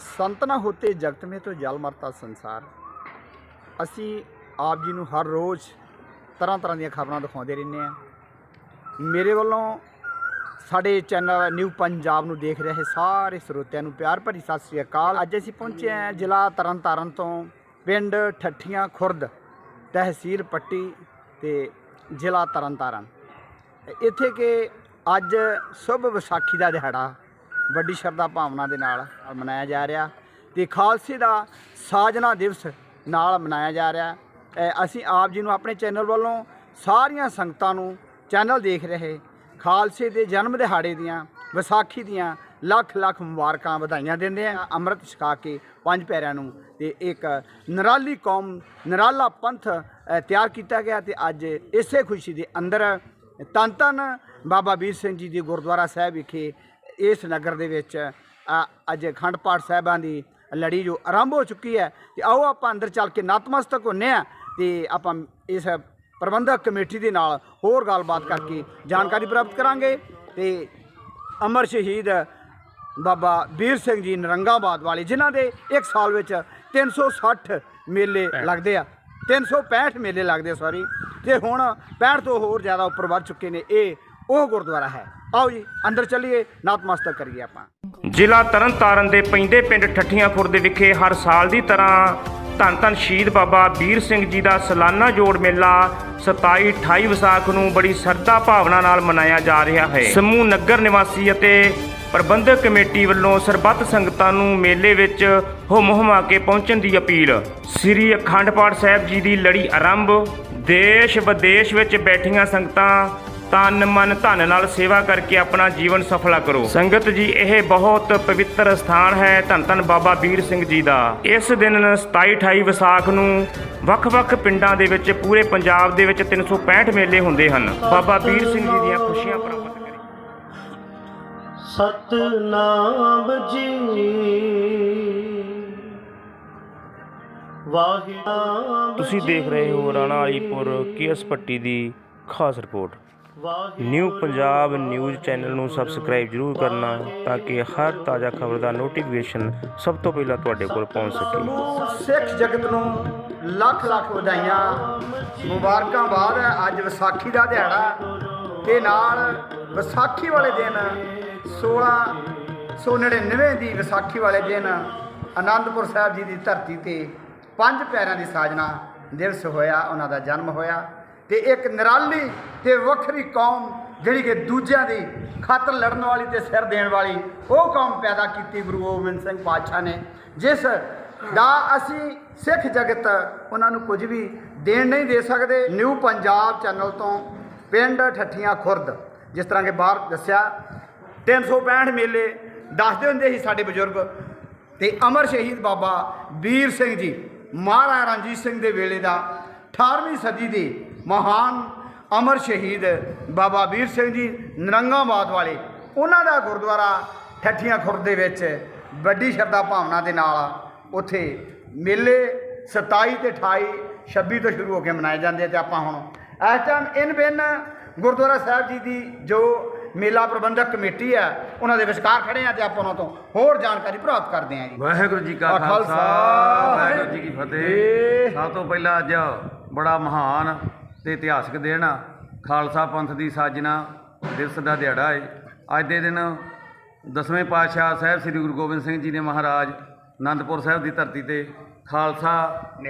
ਸੰਤ ਨਾ ਹੋਤੇ ਜਗਤ ਮੇ ਤੋ ਜਲ ਮਰਤਾ ਸੰਸਾਰ। ਅਸੀਂ ਆਪ ਜੀ ਨੂੰ ਹਰ ਰੋਜ਼ ਤਰ੍ਹਾਂ ਤਰ੍ਹਾਂ ਦੀਆਂ ਖਬਰਾਂ ਦਿਖਾਉਂਦੇ ਰਹਿੰਦੇ ਆ ਮੇਰੇ ਵੱਲੋਂ ਸਾਡੇ ਚੈਨਲ ਨਿਊ ਪੰਜਾਬ ਨੂੰ ਦੇਖ ਰਹੇ ਸਾਰੇ ਸਰੋਤਿਆਂ ਨੂੰ ਪਿਆਰ ਭਰੀ ਸਤਿ ਸ੍ਰੀ ਅਕਾਲ। ਅੱਜ ਅਸੀਂ ਪਹੁੰਚੇ ਹਾਂ ਜ਼ਿਲ੍ਹਾ ਤਰਨਤਾਰਨ ਤੋਂ ਪਿੰਡ ਠੱਠੀਆਂ ਖੁਰਦ ਤਹਿਸੀਲ ਪੱਟੀ ਤੇ ਜ਼ਿਲ੍ਹਾ ਤਰਨਤਾਰਨ। ਇੱਥੇ ਕਿ ਅੱਜ ਸ਼ੁਭ ਵਿਸਾਖੀ ਦਾ ਦਿਹਾੜਾ ਵੱਡੀ ਸ਼ਰਧਾ ਭਾਵਨਾ ਦੇ ਨਾਲ ਮਨਾਇਆ ਜਾ ਰਿਹਾ ਤੇ ਖਾਲਸੇ ਦਾ ਸਾਜਨਾ ਦਿਵਸ ਨਾਲ ਮਨਾਇਆ ਜਾ ਰਿਹਾ। ਅਸੀਂ ਆਪ ਜੀ ਨੂੰ ਆਪਣੇ ਚੈਨਲ ਵੱਲੋਂ ਸਾਰੀਆਂ ਸੰਗਤਾਂ ਨੂੰ ਚੈਨਲ ਦੇਖ ਰਹੇ, ਖਾਲਸੇ ਦੇ ਜਨਮ ਦਿਹਾੜੇ ਦੀਆਂ, ਵਿਸਾਖੀ ਦੀਆਂ ਲੱਖ ਲੱਖ ਮੁਬਾਰਕਾਂ ਵਧਾਈਆਂ ਦਿੰਦੇ ਆ। ਅੰਮ੍ਰਿਤ ਛਕਾ ਕੇ ਪੰਜ ਪੈਰਿਆਂ ਨੂੰ ਤੇ ਇੱਕ ਨਿਰਾਲੀ ਕੌਮ, ਨਿਰਾਲਾ ਪੰਥ ਤਿਆਰ ਕੀਤਾ ਗਿਆ ਤੇ ਅੱਜ ਇਸੇ ਖੁਸ਼ੀ ਦੇ ਅੰਦਰ ਧੰਨ ਧੰਨ ਬਾਬਾ ਵੀਰ ਸਿੰਘ ਜੀ ਦੇ ਗੁਰਦੁਆਰਾ ਸਾਹਿਬ ਵਿਖੇ ਇਸ ਨਗਰ ਦੇ ਵਿੱਚ ਅੱਜ ਅਖੰਡ ਪਾਠ ਸਾਹਿਬਾਂ ਦੀ ਲੜੀ ਜੋ ਆਰੰਭ ਹੋ ਚੁੱਕੀ ਹੈ। ਤੇ ਆਓ ਆਪਾਂ ਅੰਦਰ ਚੱਲ ਕੇ ਨਤਮਸਤਕ ਹੁੰਨੇ ਆ ਤੇ ਆਪਾਂ ਇਸ ਪ੍ਰਬੰਧਕ ਕਮੇਟੀ ਦੇ ਨਾਲ ਹੋਰ ਗੱਲਬਾਤ ਕਰਕੇ ਜਾਣਕਾਰੀ ਪ੍ਰਾਪਤ ਕਰਾਂਗੇ। ਤੇ ਅਮਰ ਸ਼ਹੀਦ ਬਾਬਾ ਵੀਰ ਸਿੰਘ ਜੀ ਨਰੰਗਾਬਾਦ ਵਾਲੇ ਜਿਨ੍ਹਾਂ ਦੇ ਇੱਕ ਸਾਲ ਵਿੱਚ 360 ਮੇਲੇ ਲੱਗਦੇ ਆ। 365 ਮੇਲੇ ਲੱਗਦੇ ਸੌਰੀ ਤੇ ਹੁਣ 65 ਤੋਂ ਹੋਰ ਜ਼ਿਆਦਾ ਉੱਪਰ ਵੱਧ ਚੁੱਕੇ ਨੇ। ਇਹ ਉਹ ਗੁਰਦੁਆਰਾ ਹੈ। ਆਓ ਜੀ, ਅੰਦਰ ਚੱਲੀਏ ਨਤਮਸਤਕ ਕਰੀਏ ਆਪਾਂ। ਜ਼ਿਲ੍ਹਾ ਤਰਨਤਾਰਨ ਦੇ ਪੈਂਦੇ ਪਿੰਡ ਠੱਠੀਆਂ ਖੁਰਦ ਵਿਖੇ ਹਰ ਸਾਲ ਦੀ ਤਰ੍ਹਾਂ ਧੰਨ ਧੰਨ ਸ਼ਹੀਦ ਬਾਬਾ ਵੀਰ ਸਿੰਘ ਜੀ ਦਾ ਸਾਲਾਨਾ ਜੋੜ ਮੇਲਾ 27 28 ਵਿਸਾਖ ਨੂੰ ਬੜੀ ਸਰਦਾ ਭਾਵਨਾ ਨਾਲ ਮਨਾਇਆ ਜਾ ਰਿਹਾ ਹੈ। ਸਮੂਹ ਨਗਰ ਨਿਵਾਸੀ ਅਤੇ ਪ੍ਰਬੰਧਕ ਕਮੇਟੀ ਵੱਲੋਂ ਸਰਬੱਤ ਸੰਗਤਾਂ ਨੂੰ ਮੇਲੇ ਵਿੱਚ ਹੁਮ ਹੁਮਾ ਕੇ ਪਹੁੰਚਣ ਦੀ ਅਪੀਲ। ਸ੍ਰੀ ਅਖੰਡ ਪਾਠ ਸਾਹਿਬ ਜੀ ਦੀ ਲੜੀ ਆਰੰਭ ਦੇਸ਼ ਵਿਦੇਸ਼ ਵਿੱਚ ਬੈਠੀਆਂ ਸੰਗਤਾਂ ਤਨ ਮਨ ਧਨ ਨਾਲ ਸੇਵਾ ਕਰਕੇ ਆਪਣਾ ਜੀਵਨ ਸਫਲਾ ਕਰੋ। ਸੰਗਤ ਜੀ ਇਹ ਬਹੁਤ ਪਵਿੱਤਰ ਸਥਾਨ ਹੈ ਧੰਨ ਧੰਨ ਬਾਬਾ ਵੀਰ ਸਿੰਘ ਜੀ ਦਾ। ਇਸ ਦਿਨ 27 28 ਵਿਸਾਖ ਨੂੰ ਵੱਖ-ਵੱਖ ਪਿੰਡਾਂ ਦੇ ਵਿੱਚ ਪੂਰੇ ਪੰਜਾਬ ਦੇ ਵਿੱਚ 365 ਮੇਲੇ ਹੁੰਦੇ ਹਨ। ਬਾਬਾ ਵੀਰ ਸਿੰਘ ਜੀ ਦੀਆਂ ਖੁਸ਼ੀਆਂ ਪ੍ਰਾਪਤ ਕਰੀ ਸਤਨਾਮ ਜੀ। ਵਾਹਿਗੁਰੂ ਤੁਸੀਂ ਦੇਖ ਰਹੇ ਹੋ ਰਾਣਾ ਵਾਲੀਪੁਰ ਕੇਐਸ ਪੱਟੀ ਦੀ ਖਾਸ report. New Punjab news channel ਨੂੰ ਸਬਸਕ੍ਰਾਈਬ ਜ਼ਰੂਰ ਕਰਨਾ ਤਾਂ ਕਿ ਹਰ ਤਾਜ਼ਾ ਖਬਰ ਦਾ ਨੋਟੀਫਿਕੇਸ਼ਨ ਸਭ ਤੋਂ ਪਹਿਲਾਂ ਤੁਹਾਡੇ ਕੋਲ ਪਹੁੰਚ ਸਕੇ। ਸਿੱਖ ਜਗਤ ਨੂੰ ਲੱਖ ਲੱਖ ਵਧਾਈਆਂ। ਮੁਬਾਰਕਾਂ ਬਾਅਦ ਹੈ ਅੱਜ ਵਿਸਾਖੀ ਦਾ ਦਿਹਾੜਾ ਤੇ ਨਾਲ ਵਿਸਾਖੀ ਵਾਲੇ ਦਿਨ 1699 ਦੀ ਵਿਸਾਖੀ ਵਾਲੇ ਦਿਨ ਆਨੰਦਪੁਰ ਸਾਹਿਬ ਜੀ ਦੀ ਧਰਤੀ ਤੇ ਪੰਜ ਪਿਆਰਿਆਂ ਦੀ ਸਾਜਨਾ ਦਿਵਸ ਹੋਇਆ, ਉਹਨਾਂ ਦਾ ਜਨਮ ਹੋਇਆ। ਤੇ ਇੱਕ ਨਿਰਾਲੀ ਤੇ ਵੱਖਰੀ ਕੌਮ ਜਿਹੜੀ ਕਿ ਦੂਜਿਆਂ ਦੀ ਖਾਤਰ ਲੜਨ ਵਾਲੀ ਤੇ ਸਿਰ ਦੇਣ ਵਾਲੀ ਉਹ ਕੌਮ ਪੈਦਾ ਕੀਤੀ ਗੁਰੂ ਗੋਬਿੰਦ ਸਿੰਘ ਪਾਤਸ਼ਾਹ ਨੇ, ਜਿਸ ਦਾ ਅਸੀਂ ਸਿੱਖ ਜਗਤ ਉਹਨਾਂ ਨੂੰ ਕੁਝ ਵੀ ਦੇਣ ਨਹੀਂ ਦੇ ਸਕਦੇ। ਨਿਊ ਪੰਜਾਬ ਚੈਨਲ ਤੋਂ ਪਿੰਡ ਠੱਠੀਆਂ ਖੁਰਦ, ਜਿਸ ਤਰ੍ਹਾਂ ਕਿ ਬਾਹਰ ਦੱਸਿਆ 365 ਮੇਲੇ ਦੱਸਦੇ ਹੁੰਦੇ ਸੀ ਸਾਡੇ ਬਜ਼ੁਰਗ। ਤੇ ਅਮਰ ਸ਼ਹੀਦ ਬਾਬਾ ਵੀਰ ਸਿੰਘ ਜੀ, ਮਹਾਰਾਜਾ ਰਣਜੀਤ ਸਿੰਘ ਦੇ ਵੇਲੇ ਦਾ 18ਵੀਂ ਸਦੀ ਦੀ ਮਹਾਨ ਅਮਰ ਸ਼ਹੀਦ ਬਾਬਾ ਵੀਰ ਸਿੰਘ ਜੀ ਨਰੰਗਾਬਾਦ ਵਾਲੇ। ਉਹਨਾਂ ਦਾ ਗੁਰਦੁਆਰਾ ਠੱਠੀਆਂ ਖੁਰਦ ਦੇ ਵਿੱਚ ਵੱਡੀ ਸ਼ਰਧਾ ਭਾਵਨਾ ਦੇ ਨਾਲ ਉੱਥੇ ਮੇਲੇ 27 ਤੇ 28 26 ਤੋਂ ਸ਼ੁਰੂ ਹੋ ਕੇ ਮਨਾਏ ਜਾਂਦੇ ਆ ਤੇ ਆਪਾਂ ਹੁਣ ਇਸ ਟਾਈਮ ਇਨ ਬਿਨ ਗੁਰਦੁਆਰਾ ਸਾਹਿਬ ਜੀ ਦੀ ਜੋ ਮੇਲਾ ਪ੍ਰਬੰਧਕ ਕਮੇਟੀ ਹੈ ਉਹਨਾਂ ਦੇ ਵਿਚਕਾਰ ਖੜੇ ਆ ਤੇ ਆਪਾਂ ਉਹਨਾਂ ਤੋਂ ਹੋਰ ਜਾਣਕਾਰੀ ਪ੍ਰਾਪਤ ਕਰਦੇ ਹਾਂ ਜੀ। ਵਾਹਿਗੁਰੂ ਜੀ ਕਾ ਖਾਲਸਾ, ਵਾਹਿਗੁਰੂ ਜੀ ਕੀ ਫਤਿਹ। ਸਭ ਤੋਂ ਪਹਿਲਾਂ ਅੱਜ ਬੜਾ ਮਹਾਨ ਤੇ ਇਤਿਹਾਸਕ ਦਿਨ ਆ। ਖਾਲਸਾ ਪੰਥ ਦੀ ਸਾਜਨਾ ਦਿਵਸ ਦਾ ਦਿਹਾੜਾ ਹੈ ਅੱਜ ਦੇ ਦਿਨ ਦਸਵੇਂ ਪਾਤਸ਼ਾਹ ਸਾਹਿਬ ਸ੍ਰੀ ਗੁਰੂ ਗੋਬਿੰਦ ਸਿੰਘ ਜੀ ਨੇ ਮਹਾਰਾਜ ਆਨੰਦਪੁਰ ਸਾਹਿਬ ਦੀ ਧਰਤੀ ਤੇ ਖਾਲਸਾ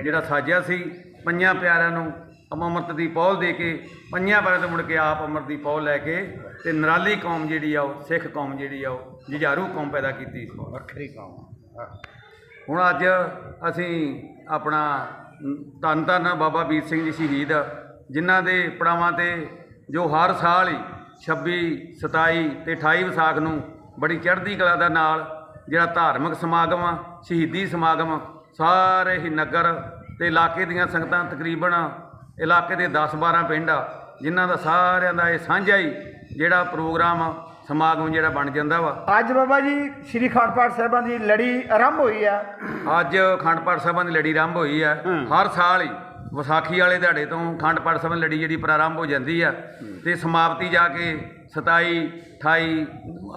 ਜਿਹੜਾ ਸਾਜਿਆ ਸੀ ਪੰਜਾਂ ਪਿਆਰਿਆਂ ਨੂੰ ਅੰਮ੍ਰਿਤ ਦੀ ਪੌਲ ਦੇ ਕੇ ਪੰਜਾਂ ਪਿਆਰਿਆਂ ਤੋਂ ਮੁੜ ਕੇ ਆਪ ਅੰਮ੍ਰਿਤ ਦੀ ਪੌਲ ਲੈ ਕੇ ਤੇ ਨਰਾਲੀ ਕੌਮ ਜਿਹੜੀ ਆ ਉਹ ਸਿੱਖ ਕੌਮ ਜਿਹੜੀ ਆ ਉਹ ਜੁਝਾਰੂ ਕੌਮ ਪੈਦਾ ਕੀਤੀ ਸੀ। ਵੱਖਰੀ ਕੌਮ ਹੁਣ ਅੱਜ ਅਸੀਂ ਆਪਣਾ ਧੰਨ ਧੰਨ ਬਾਬਾ ਵੀਰ ਸਿੰਘ ਜੀ ਸ਼ਹੀਦ ਜਿਨ੍ਹਾਂ ਦੇ ਪੜਾਵਾਂ ਤੇ ਜੋ ਹਰ ਸਾਲ ਹੀ 26 27 ਤੇ 28 ਵਿਸਾਖ ਨੂੰ ਬੜੀ ਚੜ੍ਹਦੀ ਕਲਾ ਦਾ ਨਾਲ ਜਿਹੜਾ ਧਾਰਮਿਕ ਸਮਾਗਮ ਆ ਸ਼ਹੀਦੀ ਸਮਾਗਮ ਸਾਰੇ ਹੀ ਨਗਰ ਤੇ ਇਲਾਕੇ ਦੀਆਂ ਸੰਗਤਾਂ ਤਕਰੀਬਨ ਇਲਾਕੇ ਦੇ 10 12 ਪਿੰਡ ਆ ਜਿਨ੍ਹਾਂ ਦਾ ਸਾਰਿਆਂ ਦਾ ਇਹ ਸਾਂਝਾ ਹੀ ਜਿਹੜਾ ਪ੍ਰੋਗਰਾਮ ਸਮਾਗਮ ਜਿਹੜਾ ਬਣ ਜਾਂਦਾ ਵਾ। ਅੱਜ ਬਾਬਾ ਜੀ ਸ੍ਰੀ ਅਖੰਡ ਪਾਠ ਸਾਹਿਬਾਂ ਦੀ ਲੜੀ ਆਰੰਭ ਹੋਈ ਆ। ਅੱਜ ਅਖੰਡ ਪਾਠ ਸਾਹਿਬਾਂ ਦੀ ਲੜੀ ਆਰੰਭ ਹੋਈ ਹੈ। ਹਰ ਸਾਲ ਹੀ ਵਿਸਾਖੀ ਵਾਲੇ ਦਿਹਾੜੇ ਤੋਂ ਅਖੰਡ ਪਾਠ ਦੀ ਲੜੀ ਜਿਹੜੀ ਪ੍ਰਾਰੰਭ ਹੋ ਜਾਂਦੀ ਹੈ ਤੇ ਸਮਾਪਤੀ ਜਾ ਕੇ 27 28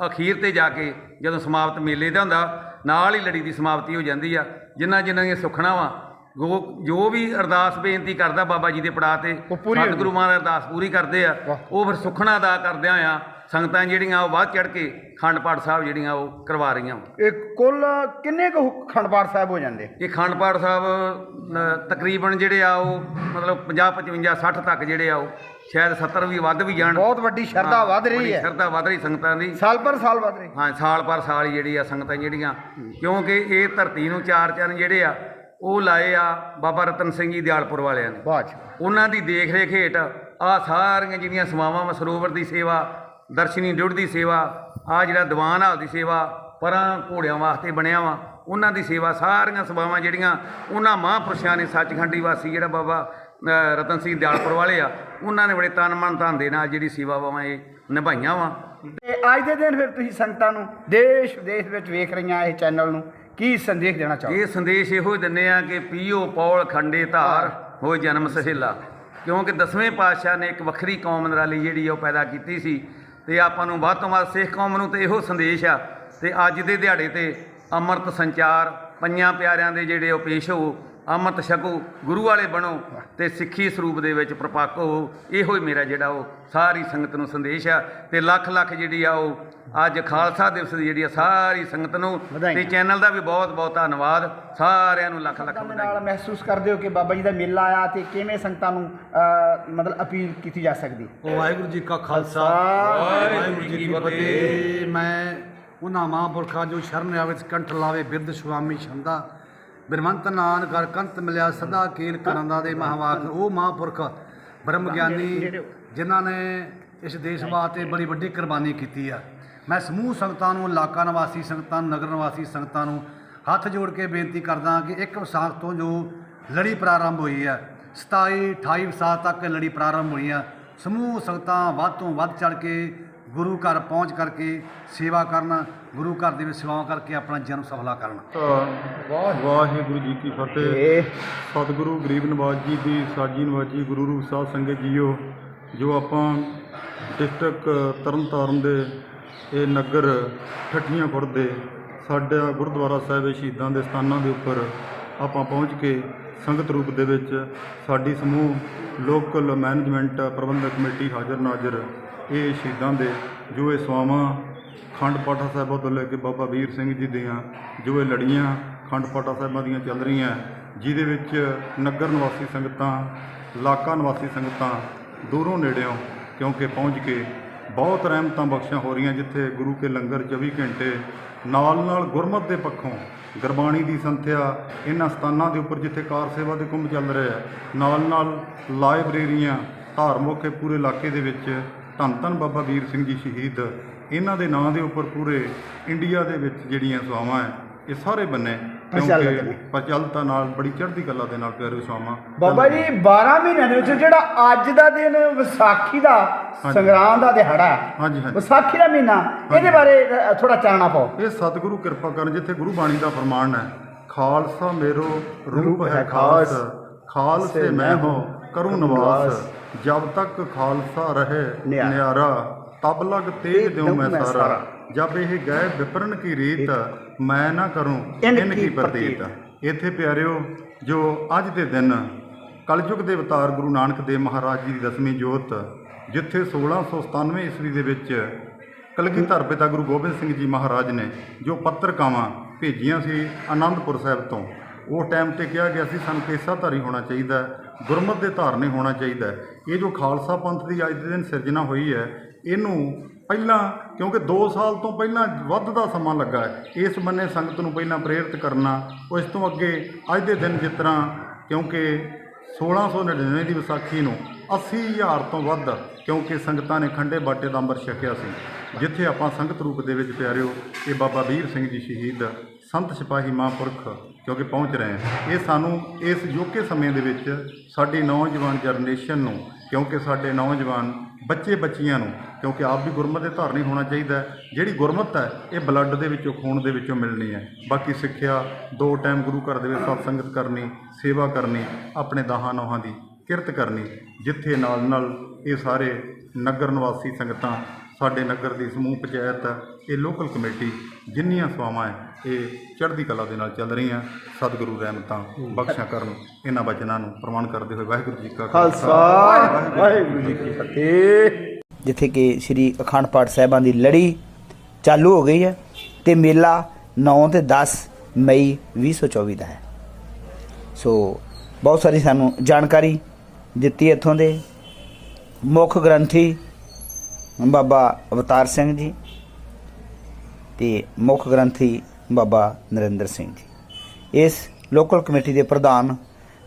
ਅਖੀਰ ਤੇ ਜਾ ਕੇ ਜਦੋਂ ਸਮਾਪਤ ਮੇਲੇ ਦਾ ਹੁੰਦਾ ਨਾਲ ਹੀ ਲੜੀ ਦੀ ਸਮਾਪਤੀ ਹੋ ਜਾਂਦੀ ਆ ਜਿਨ੍ਹਾਂ ਜਿਨ੍ਹਾਂ ਦੀਆਂ ਸੁਖਣਾ ਵਾ ਜੋ ਜੋ ਵੀ ਅਰਦਾਸ ਬੇਨਤੀ ਕਰਦਾ ਬਾਬਾ ਜੀ ਦੇ ਪੜਾਅ ਤੇ। ਸਤਿਗੁਰੂ ਮਹਾਰਾਜ ਅਰਦਾਸ ਪੂਰੀ ਕਰਦੇ ਆ। ਉਹ ਫਿਰ ਸੁਖਣਾ ਅਦਾ ਕਰਦਿਆਂ ਆ ਸੰਗਤਾਂ ਜਿਹੜੀਆਂ ਉਹ ਵੱਧ ਚੜ ਕੇ ਖੰਡ ਪਾਠ ਸਾਹਿਬ ਜਿਹੜੀਆਂ ਉਹ ਕਰਵਾ ਰਹੀਆਂ। ਵਾ ਇਹ ਕੁੱਲ ਕਿੰਨੇ ਕੁ ਖੰਡਪਾਠ ਸਾਹਿਬ ਹੋ ਜਾਂਦੇ? ਇਹ ਖੰਡ ਪਾਠ ਸਾਹਿਬ ਅ, ਤਕਰੀਬਨ ਜਿਹੜੇ ਆ ਉਹ ਮਤਲਬ 50 55 60 ਤੱਕ ਜਿਹੜੇ ਆ ਉਹ ਸ਼ਾਇਦ 70 ਵੀ ਵੱਧ ਵੀ ਜਾਣ। ਬਹੁਤ ਵੱਡੀ ਸ਼ਰਧਾ ਵੱਧ ਰਹੀ ਹੈ। ਸ਼ਰਧਾ ਵੱਧ ਰਹੀ ਸੰਗਤਾਂ ਦੀ। ਸਾਲ ਪਰ ਸਾਲ ਵੱਧ ਰਹੀ। ਹਾਂ ਸਾਲ ਪਰ ਸਾਲ ਹੀ ਜਿਹੜੀ ਆ ਸੰਗਤਾਂ ਜਿਹੜੀਆਂ ਕਿਉਂਕਿ ਇਹ ਧਰਤੀ ਨੂੰ ਚਾਰ ਚਰਨ ਜਿਹੜੇ ਆ ਉਹ ਲਾਏ ਆ ਬਾਬਾ ਰਤਨ ਸਿੰਘ ਜੀ ਦਿਆਲਪੁਰ ਵਾਲਿਆਂ ਨੇ। ਬਾਅਦ 'ਚ। ਉਹਨਾਂ ਦੀ ਦੇਖ ਰੇਖ ਹੇਠ ਆ ਸਾਰੀਆਂ ਜਿਹੜੀਆਂ ਸੇਵਾਵਾਂ ਵਾ ਸਰੋਵਰ ਦੀ ਸੇਵਾ ਦਰਸ਼ਨੀ ਡੁੱਡ ਦੀ ਸੇਵਾ ਆ ਜਿਹੜਾ ਦੀਵਾਨ ਹਾਲ ਦੀ ਸੇਵਾ ਪਰਾਂ ਘੋੜਿਆਂ ਵਾਸਤੇ ਬਣਿਆ ਵਾ ਉਹਨਾਂ ਦੀ ਸੇਵਾ ਸਾਰੀਆਂ ਸੇਵਾਵਾਂ ਜਿਹੜੀਆਂ ਉਹਨਾਂ ਮਹਾਂਪੁਰਸ਼ਾਂ ਨੇ ਸੱਚਖੰਡੀ ਵਾਸੀ ਜਿਹੜਾ ਬਾਬਾ ਰਤਨ ਸਿੰਘ ਦਿਆਲਪੁਰ ਵਾਲੇ ਆ ਉਹਨਾਂ ਨੇ ਬੜੇ ਤਨ ਮਨ ਧਨ ਦੇ ਨਾਲ ਜਿਹੜੀ ਸੇਵਾਵਾਂ ਇਹ ਨਿਭਾਈਆਂ ਵਾ। ਤੇ ਅੱਜ ਦੇ ਦਿਨ ਫਿਰ ਤੁਸੀਂ ਸੰਗਤਾਂ ਨੂੰ ਦੇਸ਼ ਵਿਦੇਸ਼ ਵਿੱਚ ਵੇਖ ਰਹੀਆਂ ਇਹ ਚੈਨਲ ਨੂੰ ਕੀ ਸੰਦੇਸ਼ ਦੇਣਾ ਚਾਹੋ ਇਹ ਸੰਦੇਸ਼ ਇਹੋ ਦਿੰਦੇ ਆ ਕਿ ਪੀਓ ਪੌਲ ਖੰਡੇ ਧਾਰ ਹੋਏ ਜਨਮ ਸਹੇਲਾ ਕਿਉਂਕਿ ਦਸਵੇਂ ਪਾਤਸ਼ਾਹ ਨੇ ਇੱਕ ਵੱਖਰੀ ਕੌਮ ਨਰਾਲੀ ਜਿਹੜੀ ਉਹ ਪੈਦਾ ਕੀਤੀ ਸੀ। ਤੇ ਆਪਾਂ ਨੂੰ ਵੱਧ ਤੋਂ ਵੱਧ ਸਿੱਖ ਕੌਮ ਨੂੰ ਤੇ ਇਹੋ ਸੰਦੇਸ਼ ਆ। ਤੇ ਅੱਜ ਦੇ ਦਿਹਾੜੇ ਤੇ ਅੰਮ੍ਰਿਤ ਸੰਚਾਰ, ਪੰਜਾਂ ਪਿਆਰਿਆਂ ਦੇ ਜਿਹੜੇ ਉਹ ਪੇਸ਼ ਹੋ ਅੰਮ੍ਰਿਤ ਛਕੋ ਗੁਰੂ ਵਾਲੇ ਬਣੋ ਤੇ ਸਿੱਖੀ ਸਰੂਪ ਦੇ ਵਿੱਚ ਪ੍ਰਪੱਕ ਹੋ। ਇਹੋ ਹੀ ਮੇਰਾ ਜਿਹੜਾ ਉਹ ਸਾਰੀ ਸੰਗਤ ਨੂੰ ਸੰਦੇਸ਼ ਆ ਤੇ ਲੱਖ ਲੱਖ ਜਿਹੜੀ ਆ ਉਹ ਅੱਜ ਖਾਲਸਾ ਦਿਵਸ ਦੀ ਜਿਹੜੀ ਆ ਸਾਰੀ ਸੰਗਤ ਨੂੰ। ਤੇ ਚੈਨਲ ਦਾ ਵੀ ਬਹੁਤ ਬਹੁਤ ਧੰਨਵਾਦ। ਸਾਰਿਆਂ ਨੂੰ ਲੱਖ ਲੱਖ ਵਧਾਈਆਂ। ਨਾਲ ਮਹਿਸੂਸ ਕਰਦੇ ਹੋ ਕਿ ਬਾਬਾ ਜੀ ਦਾ ਮੇਲਾ ਆਇਆ ਤੇ ਕਿਵੇਂ ਸੰਗਤਾਂ ਨੂੰ ਮਤਲਬ ਅਪੀਲ ਕੀਤੀ ਜਾ ਸਕਦੀ? ਵਾਹਿਗੁਰੂ ਜੀ ਕਾ ਖਾਲਸਾ ਵਾਹਿਗੁਰੂ ਜੀ ਕੀ ਫਤਿਹ। ਮੈਂ ਉਹਨਾਂ ਮਹਾਂਪੁਰਖਾਂ ਜੋ ਸ਼ਰਨ ਆਵੇ ਕੰਠ ਲਾਵੇ ਬਿਰਧ ਸੁਆਮੀ ਛੰਦਾ ਬਿਰਮੰਤ ਨਾਨਕ ਹਰ ਕੰਤ ਮਿਲਿਆ ਸਦਾ ਕੀਲ ਕਰਨ ਦਾ ਦੇ ਮਹਾਵਾਕ। ਉਹ ਮਹਾਂਪੁਰਖ ਬ੍ਰਹਮ ਗਿਆਨੀ ਜਿਨ੍ਹਾਂ ਨੇ ਇਸ ਦੇਸ਼ ਵਾਸਤੇ ਬੜੀ ਵੱਡੀ ਕੁਰਬਾਨੀ ਕੀਤੀ ਆ। ਮੈਂ ਸਮੂਹ ਸੰਗਤਾਂ ਨੂੰ, ਇਲਾਕਾ ਨਿਵਾਸੀ ਸੰਗਤਾਂ ਨੂੰ, ਨਗਰ ਨਿਵਾਸੀ ਸੰਗਤਾਂ ਨੂੰ ਹੱਥ ਜੋੜ ਕੇ ਬੇਨਤੀ ਕਰਦਾ ਕਿ ਇੱਕ ਵਿਸਾਖ ਤੋਂ ਜੋ ਲੜੀ ਪ੍ਰਾਰੰਭ ਹੋਈ ਹੈ 27 28 ਵਿਸਾਖ ਤੱਕ ਲੜੀ ਪ੍ਰਾਰੰਭ ਹੋਈ ਹੈ ਸਮੂਹ ਸੰਗਤਾਂ ਵੱਧ ਤੋਂ ਵੱਧ ਚੜ ਕੇ ਗੁਰੂ ਘਰ ਪਹੁੰਚ ਕਰਕੇ ਸੇਵਾ ਕਰਨਾ ਗੁਰੂ ਘਰ ਦੇ ਵਿੱਚ ਸੇਵਾਵਾਂ ਕਰਕੇ ਆਪਣਾ ਜਨਮ ਸਫਲਾ ਕਰਨਾ। ਵਾਹਿਗੁਰੂ ਜੀ ਕੀ ਫਤਿਹ। ਸਤਿਗੁਰੂ ਗਰੀਬ ਨਵਾਜ ਜੀ ਦੀ ਸਾਜੀ ਨਵਾਜੀ ਗੁਰੂ ਰੂਪ ਸਾਹਿਬ ਸੰਗਤ ਜੀਓ ਜੋ ਆਪਾਂ ਡਿਸਟ੍ਰਿਕਟ ਤਰਨਤਾਰਨ ਦੇ ਇਹ ਨਗਰ ਠੱਠੀਆਂ ਖੁਰਦ ਦੇ ਸਾਡਾ ਗੁਰਦੁਆਰਾ ਸਾਹਿਬ ਸ਼ਹੀਦਾਂ ਦੇ ਸਥਾਨਾਂ ਦੇ ਉੱਪਰ ਆਪਾਂ ਪਹੁੰਚ ਕੇ ਸੰਗਤ ਰੂਪ ਦੇ ਵਿੱਚ ਸਾਡੀ ਸਮੂਹ ਲੋਕਲ ਮੈਨੇਜਮੈਂਟ ਪ੍ਰਬੰਧਕ ਕਮੇਟੀ ਹਾਜ਼ਰ ਨਾਜ਼ਰ ਇਹ ਸ਼ਹੀਦਾਂ ਦੇ ਜੋ ਇਹ ਸਵਾਵਾਂ ਖੰਡ ਪਾਠਾ ਸਾਹਿਬਾਂ ਤੋਂ ਲੈ ਕੇ ਬਾਬਾ ਵੀਰ ਸਿੰਘ ਜੀ ਦੀਆਂ, ਜੋ ਇਹ ਲੜੀਆਂ ਖੰਡ ਪਾਠਾ ਸਾਹਿਬਾਂ ਦੀਆਂ ਚੱਲ ਰਹੀਆਂ, ਜਿਹਦੇ ਵਿੱਚ ਨਗਰ ਨਿਵਾਸੀ ਸੰਗਤਾਂ, ਇਲਾਕਾ ਨਿਵਾਸੀ ਸੰਗਤਾਂ ਦੂਰੋਂ ਨੇੜਿਓਂ ਕਿਉਂਕਿ ਪਹੁੰਚ ਕੇ ਬਹੁਤ ਰਹਿਮਤਾਂ ਬਖਸ਼ਾਂ ਹੋ ਰਹੀਆਂ, ਜਿੱਥੇ ਗੁਰੂ ਕੇ ਲੰਗਰ 24 ਘੰਟੇ ਨਾਲ ਨਾਲ ਗੁਰਮਤ ਦੇ ਪੱਖੋਂ ਗੁਰਬਾਣੀ ਦੀ ਸੰਥਿਆ ਇਹਨਾਂ ਸਥਾਨਾਂ ਦੇ ਉੱਪਰ ਜਿੱਥੇ ਕਾਰ ਸੇਵਾ ਦੇ ਕੁੰਭ ਚੱਲ ਰਿਹਾ ਨਾਲ ਨਾਲ ਲਾਇਬ੍ਰੇਰੀਆਂ ਧਾਰਮਿਕ ਇਹ ਪੂਰੇ ਇਲਾਕੇ ਦੇ ਵਿੱਚ ਧੰਨ ਧੰਨ ਬਾਬਾ ਵੀਰ ਸਿੰਘ ਜੀ ਸ਼ਹੀਦ। ਇਹਨਾਂ ਦੇ ਨਾਂ ਦੇ ਉੱਪਰ ਪੂਰੇ ਇੰਡੀਆ ਦੇ ਵਿੱਚ ਜਿਹੜੀਆਂ ਸਵਾਵਾਂ ਹੈ ਇਹ ਸਾਰੇ ਬੰਨੇ। ਕਿਉਂਕਿ। ਪ੍ਰਚਲਿਤਾ ਨਾਲ ਬੜੀ ਚੜ੍ਹਦੀ ਕਲਾ ਦੇ ਨਾਲ ਪਿਆਰੇ ਸਵਾਵਾਂ ਬਾਬਾ ਜੀ 12 ਮਹੀਨਿਆਂ ਦੇ ਵਿੱਚ ਜਿਹੜਾ ਅੱਜ ਦਾ ਦਿਨ ਵਿਸਾਖੀ ਦਾ। ਸੰਗਰਾਮ ਦਾ ਦਿਹਾੜਾ ਹਾਂਜੀ ਹਾਂਜੀ। ਵਿਸਾਖੀ ਦਾ ਮਹੀਨਾ ਇਹਦੇ ਬਾਰੇ ਥੋੜਾ ਚਾਨਣਾ ਪਾਓ। ਇਹ ਸਤਿਗੁਰੂ ਕਿਰਪਾ ਕਰਨ ਜਿੱਥੇ ਗੁਰੂ ਬਾਣੀ ਦਾ ਫਰਮਾਨ ਹੈ ਖਾਲਸਾ ਮੇਰੋ ਰੂਪ ਹੈ ਖਾਸ ਖਾਲਸੇ ਮੈਂ ਹੋ ਕਰੂੰ ਨਿਵਾਸ। ਜਬ ਤੱਕ ਖਾਲਸਾ ਰਹੇ ਨਿਆਰਾ। ਨਿਆਰਾ ਤਬ ਲਗ ਤੇਜ ਦਿਉ ਮੈਂ ਸਾਰਾ। ਜਬ ਇਹ ਗਏ ਵਿਪਰਨ ਕੀ ਰੀਤ ਮੈਂ ਨਾ ਕਰੂੰ ਇਨ ਇਨ ਕੀ ਕੀ ਪ੍ਰਤੀਤ ਇੱਥੇ ਪਿਆਰਿਓ ਜੋ ਅੱਜ ਦੇ ਦਿਨ ਕਲਯੁਗ ਦੇ ਅਵਤਾਰ ਗੁਰੂ ਨਾਨਕ ਦੇਵ ਮਹਾਰਾਜ ਜੀ ਦੀ ਦਸਵੀਂ ਜੋਤ ਜਿੱਥੇ 1697 ਈਸਵੀ ਦੇ ਵਿੱਚ ਕਲਗੀਧਰ ਪਿਤਾ ਗੁਰੂ ਗੋਬਿੰਦ ਸਿੰਘ ਜੀ ਮਹਾਰਾਜ ਨੇ ਜੋ ਪੱਤਰਕਾਵਾਂ ਭੇਜੀਆਂ ਸੀ ਆਨੰਦਪੁਰ ਸਾਹਿਬ ਤੋਂ ਉਹ ਟਾਈਮ ਤੇ ਕਿਹਾ ਗਿਆ ਸੀ, ਸਾਨੂੰ ਕੇਸਾਧਾਰੀ ਹੋਣਾ ਚਾਹੀਦਾ ਗੁਰਮਤ ਦੇ ਧਾਰਨੇ ਹੋਣਾ ਚਾਹੀਦਾ ਇਹ ਜੋ ਖਾਲਸਾ ਪੰਥ ਦੀ ਅੱਜ ਦੇ ਦਿਨ ਸਿਰਜਣਾ ਹੋਈ ਹੈ, ਇਹਨੂੰ ਪਹਿਲਾਂ, ਕਿਉਂਕਿ 2 ਸਾਲ ਤੋਂ ਪਹਿਲਾਂ ਵੱਧ ਦਾ ਸਮਾਂ ਲੱਗਾ ਇਸ ਬੰਨੇ ਸੰਗਤ ਨੂੰ ਪਹਿਲਾਂ ਪ੍ਰੇਰਿਤ ਕਰਨਾ, ਉਸ ਤੋਂ ਅੱਗੇ ਅੱਜ ਦੇ ਦਿਨ ਜਿਸ ਤਰ੍ਹਾਂ, ਕਿਉਂਕਿ 1699 ਦੀ ਵਿਸਾਖੀ ਨੂੰ 80000 ਤੋਂ ਵੱਧ, ਕਿਉਂਕਿ ਸੰਗਤਾਂ ਨੇ ਖੰਡੇ ਬਾਟੇ ਦਾ ਅੰਮ੍ਰਿਤ ਛਕਿਆ ਸੀ। ਜਿੱਥੇ ਆਪਾਂ ਸੰਗਤ ਰੂਪ ਦੇ ਵਿੱਚ ਪਿਆਰਿਓ, ਇਹ ਬਾਬਾ ਵੀਰ ਸਿੰਘ ਜੀ ਸ਼ਹੀਦ ਸੰਤ ਸਿਪਾਹੀ ਮਹਾਂਪੁਰਖ ਕਿਉਂਕਿ ਪਹੁੰਚ ਰਹੇ ਹਨ ਇਹ ਸਾਨੂੰ ਇਸ ਯੋਕੇ ਸਮੇਂ ਦੇ ਵਿੱਚ ਸਾਡੀ ਨੌਜਵਾਨ ਜਨਰੇਸ਼ਨ ਨੂੰ, ਕਿਉਂਕਿ ਸਾਡੇ ਨੌਜਵਾਨ ਬੱਚੇ ਬੱਚੀਆਂ ਨੂੰ, ਕਿਉਂਕਿ ਆਪ ਵੀ ਗੁਰਮਤ ਦੇ ਧਾਰਨੀ ਹੋਣਾ ਚਾਹੀਦਾ ਜਿਹੜੀ ਗੁਰਮਤ ਹੈ, ਇਹ ਬਲੱਡ ਦੇ ਵਿੱਚੋਂ, ਖੂਨ ਦੇ ਵਿੱਚੋਂ ਮਿਲਣੀ ਹੈ। ਬਾਕੀ ਸਿੱਖਿਆ, ਦੋ ਟਾਈਮ ਗੁਰੂ ਘਰ ਦੇ ਵਿੱਚ ਸਤ ਸੰਗਤ ਕਰਨੀ, ਸੇਵਾ ਕਰਨੀ, ਆਪਣੇ ਦਾਹਾਂ ਨੋਹਾਂ ਦੀ ਕਿਰਤ ਕਰਨੀ, ਜਿੱਥੇ ਨਾਲ ਨਾਲ ਇਹ ਸਾਰੇ ਨਗਰ ਨਿਵਾਸੀ ਸੰਗਤਾਂ, ਸਾਡੇ ਨਗਰ ਦੀ ਸਮੂਹ ਪੰਚਾਇਤ ਇਹ ਲੋਕਲ ਕਮੇਟੀ ਜਿੰਨੀਆਂ ਸੇਵਾਵਾਂ ਹੈ ਇਹ ਚੜ੍ਹਦੀ ਕਲਾ ਦੇ ਨਾਲ ਚੱਲ ਰਹੀਆਂ। ਸਤਿਗੁਰੂ ਰਹਿਮਤਾਂ ਬਖਸ਼ਿਆ ਕਰਨ ਇਹਨਾਂ ਬਚਨਾਂ ਨੂੰ ਪ੍ਰਮਾਣ ਕਰਦੇ ਹੋਏ ਵਾਹਿਗੁਰੂ ਜੀ ਕਾ ਖਾਲਸਾ। ਵਾਹਿਗੁਰੂ ਜੀ ਕੀ ਫਤਿਹ। ਜਿੱਥੇ ਕਿ ਸ੍ਰੀ ਅਖੰਡ ਪਾਠ ਸਾਹਿਬਾਂ ਦੀ ਲੜੀ ਚਾਲੂ ਹੋ ਗਈ ਹੈ ਤੇ ਮੇਲਾ 9 ਤੇ 10 ਮਈ 2024 ਦਾ ਹੈ। ਸੋ ਬਹੁਤ ਸਾਰੀ ਸਾਨੂੰ ਜਾਣਕਾਰੀ ਦਿੱਤੀ ਇੱਥੋਂ ਦੇ ਮੁੱਖ ਗ੍ਰੰਥੀ ਬਾਬਾ ਅਵਤਾਰ ਸਿੰਘ ਜੀ ਤੇ ਮੁੱਖ ਗ੍ਰੰਥੀ ਬਾਬਾ ਨਰਿੰਦਰ ਸਿੰਘ ਜੀ। ਇਸ ਲੋਕਲ ਕਮੇਟੀ ਦੇ ਪ੍ਰਧਾਨ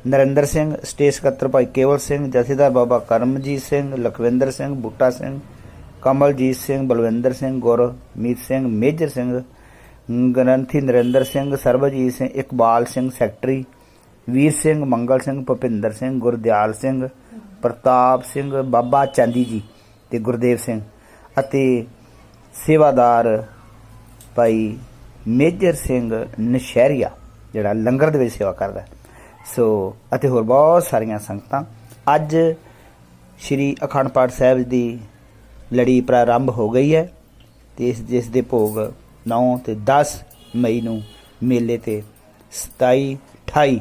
ਨਰਿੰਦਰ ਸਿੰਘ ਸਟੇਟ ਸਕੱਤਰ ਭਾਈ ਕੇਵਲ ਸਿੰਘ, ਜਥੇਦਾਰ ਬਾਬਾ ਕਰਮਜੀਤ ਸਿੰਘ, ਲਖਵਿੰਦਰ ਸਿੰਘ, ਬੂਟਾ ਸਿੰਘ, ਕਮਲਜੀਤ ਸਿੰਘ, ਬਲਵਿੰਦਰ ਸਿੰਘ, ਗੁਰਮੀਤ ਸਿੰਘ, ਮੇਜਰ ਸਿੰਘ, ਗ੍ਰੰਥੀ ਨਰਿੰਦਰ ਸਿੰਘ, ਸਰਬਜੀਤ ਸਿੰਘ, ਇਕਬਾਲ ਸਿੰਘ, ਸੈਕਟਰੀ, ਵੀਰ ਸਿੰਘ, ਮੰਗਲ ਸਿੰਘ, ਭੁਪਿੰਦਰ ਸਿੰਘ, ਗੁਰਦਿਆਲ ਸਿੰਘ, ਪ੍ਰਤਾਪ ਸਿੰਘ, ਬਾਬਾ ਚਾਂਦੀ ਜੀ ਤੇ ਗੁਰਦੇਵ ਸਿੰਘ ਅਤੇ ਸੇਵਾਦਾਰ ਭਾਈ ਮੇਜਰ ਸਿੰਘ ਨਸ਼ਹਿਰੀਆ, ਜਿਹੜਾ ਲੰਗਰ ਦੇ ਵਿੱਚ ਸੇਵਾ ਕਰਦਾ ਸੋ, ਅਤੇ ਹੋਰ ਬਹੁਤ ਸਾਰੀਆਂ ਸੰਗਤਾਂ। ਅੱਜ ਸ੍ਰੀ ਅਖੰਡ ਪਾਠ ਸਾਹਿਬ ਦੀ ਲੜੀ ਪ੍ਰਾਰੰਭ ਹੋ ਗਈ ਹੈ, ਤੇ ਇਸ, ਜਿਸ ਦੇ ਭੋਗ 9 ਤੇ 10 ਮਈ ਨੂੰ ਮੇਲੇ ਤੇ 27 28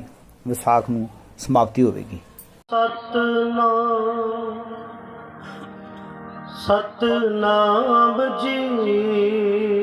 ਵਿਸਾਖ ਨੂੰ ਸਮਾਪਤੀ ਹੋਵੇਗੀ। ਸਤਨਾਮ ਸਤਨਾਮ ਜੀ।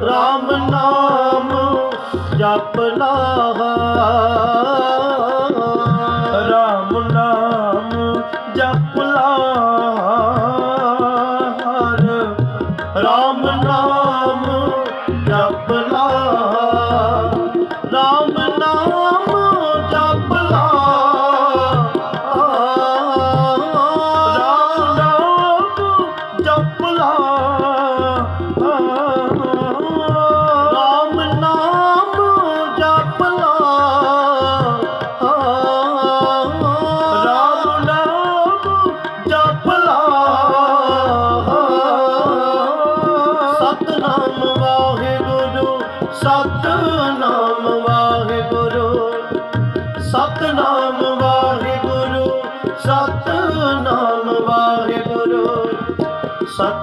ਰਾਮ